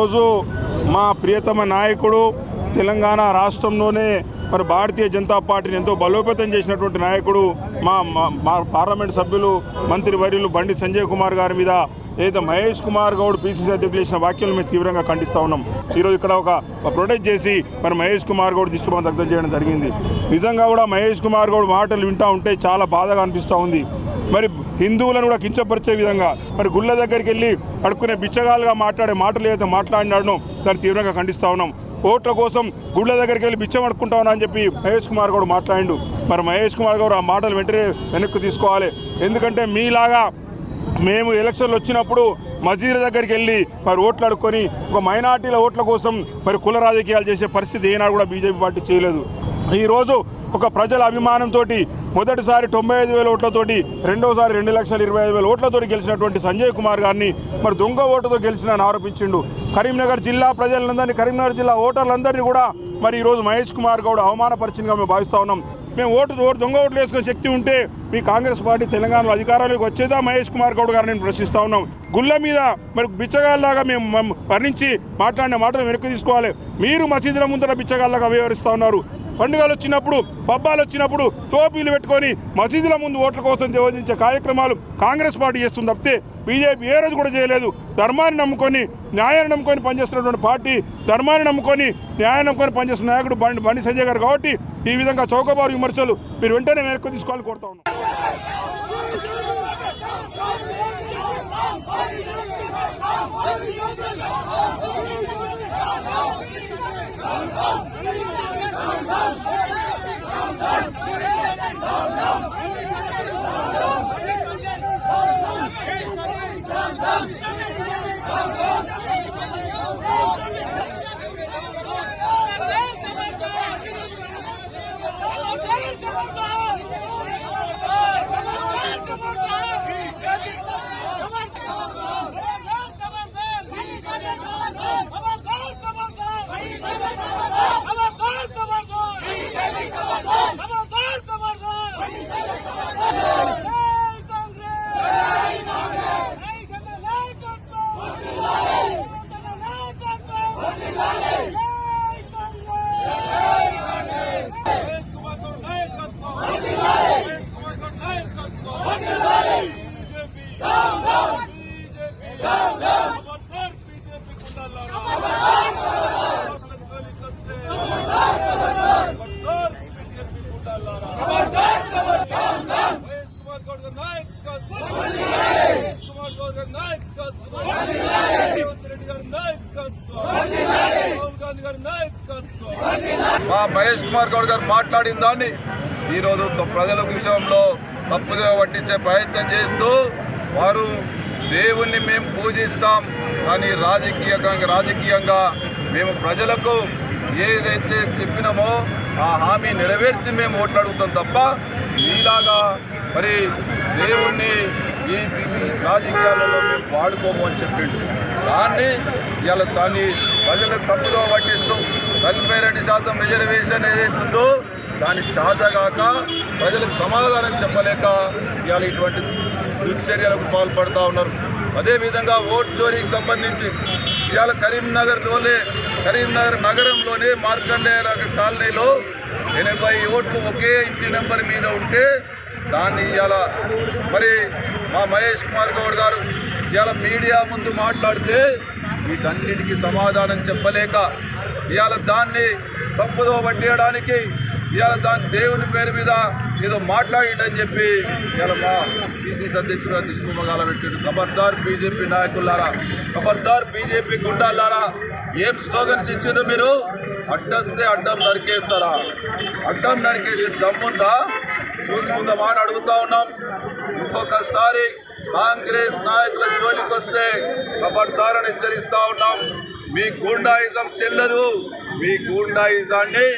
ఈరోజు మా ప్రియతమ నాయకుడు తెలంగాణ రాష్ట్రంలోనే మరి భారతీయ జనతా పార్టీని ఎంతో బలోపేతం చేసినటువంటి నాయకుడు మా మా- మా పార్లమెంట్ సభ్యులు మంత్రి వర్యులు బండి సంజయ్ కుమార్ గారి మీద ఏదైతే మహేష్ కుమార్ గౌడ్ పీసీసీ అధ్యక్షులు చేసిన వ్యాఖ్యలు మేము తీవ్రంగా ఖండిస్తూ ఉన్నాం. ఈరోజు ఇక్కడ ఒక ప్రొటెక్ట్ చేసి మరి మహేష్ కుమార్ గౌడ్ దిష్టిబొమ్మ దగ్ధం చేయడం జరిగింది. నిజంగా కూడా మహేష్ కుమార్ గౌడ్ మాటలు వింటూ ఉంటే చాలా బాధగా అనిపిస్తూ ఉంది. మరి హిందువులను కూడా కించపరిచే విధంగా మరి గుళ్ళ దగ్గరికి వెళ్ళి అడుక్కునే బిచ్చగాలుగా మాట్లాడే మాటలు ఏదైతే మాట్లాడినాడనో దాన్ని తీవ్రంగా ఖండిస్తా ఉన్నాం. ఓట్ల కోసం గుళ్ళ దగ్గరికి వెళ్ళి బిచ్చం అడుక్కుంటా ఉన్నా అని చెప్పి మహేష్ కుమార్ గౌడ్ మాట్లాడిండు. మరి మహేష్ కుమార్ గౌడ్ ఆ మాటలు వెంటనే వెనక్కి తీసుకోవాలి. ఎందుకంటే మీలాగా మేము ఎలక్షన్లు వచ్చినప్పుడు మసీదుల దగ్గరికి వెళ్ళి మరి ఓట్లు అడుక్కొని ఒక మైనార్టీల ఓట్ల కోసం మరి కుల రాజకీయాలు చేసే పరిస్థితి ఏనాడు కూడా బీజేపీ పార్టీ చేయలేదు. ఈరోజు ఒక ప్రజల అభిమానంతో మొదటిసారి తొంభై ఐదు వేల ఓట్లతోటి రెండోసారి రెండు లక్షల ఇరవై ఐదు వేల ఓట్లతోటి గెలిచినటువంటి సంజయ్ కుమార్ గారిని మరి దొంగ ఓటుతో గెలిచినని ఆరోపించిండు. కరీంనగర్ జిల్లా ప్రజలందరినీ కరీంనగర్ జిల్లా ఓటర్లందరినీ కూడా మరి ఈరోజు మహేష్ కుమార్ గౌడ్ అవమానపరిచిందిగా మేము భావిస్తూ ఉన్నాం. మేము ఓటు ఓటు దొంగ ఓట్లు వేసుకునే శక్తి ఉంటే మీ కాంగ్రెస్ పార్టీ తెలంగాణలో అధికారంలోకి వచ్చేదా? మహేష్ కుమార్ గౌడ్ గారిని ప్రశ్నిస్తూ ప్రశ్నిస్తా ఉన్నాం. గుళ్ళ మీద మరి బిచ్చగాళ్ళలాగా మేము వర్ణించి మాట్లాడిన మాటలు వెనక్కి తీసుకోవాలి. మీరు మసీదుల ముందర బిచ్చగాళ్ళగా వ్యవహరిస్తూ ఉన్నారు. పండుగలు వచ్చినప్పుడు పబ్బాలు వచ్చినప్పుడు టోపీలు పెట్టుకొని మసీదుల ముందు ఓట్ల కోసం నిర్వహించే కార్యక్రమాలు కాంగ్రెస్ పార్టీ చేస్తుంది తప్పితే బీజేపీ ఏ రోజు కూడా చేయలేదు. ధర్మాన్ని నమ్ముకొని న్యాయాన్ని నమ్ముకొని పనిచేస్తున్నటువంటి పార్టీ ధర్మాన్ని నమ్ముకొని న్యాయాన్ని నమ్ముకొని పనిచేస్తున్న నాయకుడు బండి బండి సంజయ్ గారు కాబట్టి ఈ విధంగా చౌకబారు విమర్శలు మీరు వెంటనే వెనక్కి తీసుకోవాలని కోరుతా ఉన్నాం. మా మహేష్ కుమార్ గౌడ్ గారు మాట్లాడిన దాన్ని ఈరోజు ప్రజల విషయంలో తప్పుగా పట్టించే ప్రయత్నం చేస్తూ వారు దేవుణ్ణి మేము పూజిస్తాం కానీ రాజకీయంగా రాజకీయంగా మేము ప్రజలకు ఏదైతే చెప్పినామో ఆ హామీ నెరవేర్చి మేము ఓట్లాడుతాం తప్ప మీలాగా మరి దేవుణ్ణి ఈ రాజకీయాలలో మేము వాడుకోము అని చెప్పిండు. దాన్ని ఇలా దాన్ని ప్రజలకు తప్పుగా పట్టిస్తూ నలభై రెండు శాతం రిజర్వేషన్ ఏదైతుందో దాని చాతగాక ప్రజలకు సమాధానం చెప్పలేక ఇవాళ ఇటువంటి దుశ్చర్యలకు పాల్పడుతూ ఉన్నారు. అదేవిధంగా ఓట్ చోరీకి సంబంధించి ఇవాళ కరీంనగర్లోనే కరీంనగర్ నగరంలోనే మార్కండేయ కాలనీలో ఎనభై ఓట్లు ఒకే ఇంటి నెంబర్ మీద ఉంటే దాన్ని ఇవాళ మరి మా మహేష్ కుమార్ గౌడ్ గారు ఇవాళ మీడియా ముందు మాట్లాడితే వీటన్నిటికీ సమాధానం చెప్పలేక ఇవాళ దాన్ని తప్పుదో పట్టేయడానికి ఇవాళ దాని దేవుని పేరు మీద ఏదో మాట్లాడిండని చెప్పి ఇవాళ మా బీసీ అధ్యక్షుడు దిష్ణుమగాల పెట్టాడు ఖబర్దార్ బీజేపీ నాయకులారా ఖబర్దార్ బీజేపీ గుండాలారా ఏం స్లోగన్స్ ఇచ్చిండ్రు మీరు? అడ్డస్తే అడ్డం నరికేస్తారా? అడ్డం నరికేసి దమ్ముందా? చూసుకుందామా అని అడుగుతా ఉన్నాం. ఇంకొకసారి కాంగ్రెస్ నాయకుల జోలికి వస్తే ఖబర్దారని హెచ్చరిస్తా ఉన్నాం. మీ గూండాయిజం చెల్లదు. మీ గూండాయిజాన్ని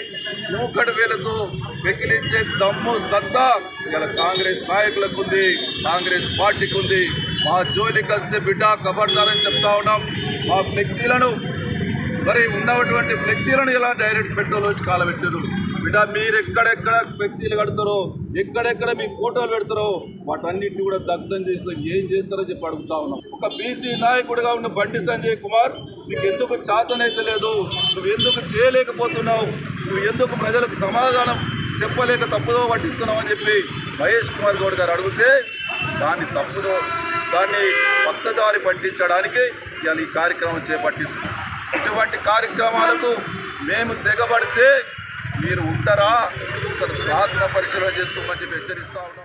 మూకటి వేలతో వెకిలించే దమ్ము సత్తా ఇలా కాంగ్రెస్ నాయకులకు ఉంది కాంగ్రెస్ పార్టీకి ఉంది మా జోలికి వస్తే బిడ్డ కబడ్దారని చెప్తా ఉన్నాం. మా ఫ్లెక్సీలను మరి ఉన్నటువంటి ఫ్లెక్సీలను ఎలా డైరెక్ట్ పెట్రోల్ వచ్చి కాలబెట్టారు బిడ్డ మీరు ఎక్కడెక్కడ ఫ్లెక్సీలు కడతారో ఎక్కడెక్కడ మీ ఫోటోలు పెడతారో వాటన్నిటిని కూడా దగ్ధం చేస్తాం ఏం చేస్తారో చెప్పి అడుగుతా ఉన్నాం. ఒక బీసీ నాయకుడిగా ఉన్న బండి సంజయ్ కుమార్ నీకు ఎందుకు చాతనైతే లేదు నువ్వు ఎందుకు చేయలేకపోతున్నావు నువ్వు ఎందుకు ప్రజలకు సమాధానం చెప్పలేక తప్పుదో పట్టిస్తున్నావు అని చెప్పి మహేష్ కుమార్ గౌడ్ గారు అడిగితే దాన్ని తప్పుదో దాన్ని పక్కదారి పట్టించడానికి ఇవాళ ఈ కార్యక్రమం చేపట్టింది. ఇటువంటి కార్యక్రమాలకు మేము తెగబడితే మీరు ఉంటారా? అసలు ఆత్మ పరిశీలన చేసుకోమని చెప్పి హెచ్చరిస్తా ఉన్నాం.